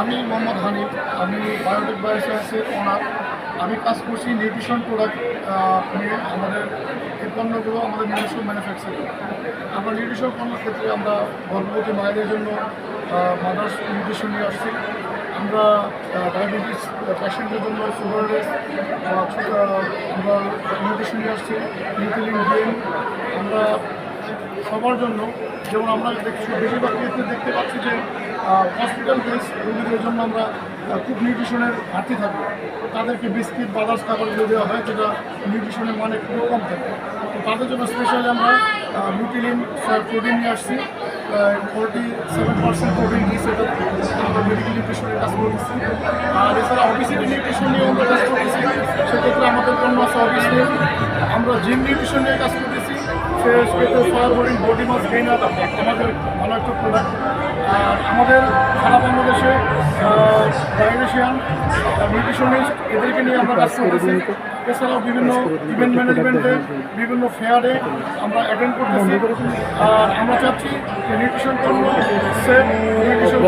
আমি মোহাম্মদ হানিফ, আমি বায়োটেক বায়োসায়েন্সের ওনার আমি কাজ করছি নিউট্রিশন প্রোডাক্ট নিয়ে আমাদের এই পণ্যগুলো আমাদের নিজস্ব ম্যানুফ্যাকচারিং আমরা নিউট্রিশন পণ্যের ক্ষেত্রে আমরা গর্ভবতী মায়েদের জন্য মাদার্স নিউট্রিশন নিয়ে আসছি। আমরা ডায়াবেটিস পেশেন্টের জন্য সুগারের আমরা নিউট্রিশন নিয়ে আসছি নিউট্রিলিন গেম আমরা সবার জন্য, যেমন আমরা বেশিরভাগ ক্ষেত্রে দেখতে পাচ্ছি যে হসপিটাল বেস রোগীদের জন্য আমরা খুব নিউট্রিশনের ঘাটতি থাকে তাদেরকে বিস্কিট বাদার্স খাবারগুলো দেওয়া হয়, যেটা নিউট্রিশনের মান একটু কম থাকে। তো তাদের জন্য স্পেশালি আমরা নিউট্রিলিন প্রোটিন নিয়ে আসছি। ফোরটি সেভেন পার্সেন্ট প্রোটিন দিয়েছে সেটা আমরা মেডিকেল নিউট্রিশনের কাজ করতেছি আর এছাড়া অফিসিটি নিউট্রিশন নিয়ে আমরা কাজ করতেছি। সেক্ষেত্রে আমাদের পণ্য আছে অফিসে আমরা জিম নিউট্রিশন নিয়ে কাজ করতেছি। সেক্ষেত্রে soya boarding body mass gainer আমাদের ভালো বাংলাদেশে ডায়েটিশিয়ান নিউট্রিশনিস্ট এদেরকে নিয়ে আমরা কাজ করতেছি। এছাড়াও বিভিন্ন ইভেন্ট ম্যানেজমেন্টে বিভিন্ন ফেয়ারে আমরা অ্যাটেন্ড করতেছি। আর আমরা চাচ্ছি নিউট্রিশন পণ্য সেফ নিউট্রিশন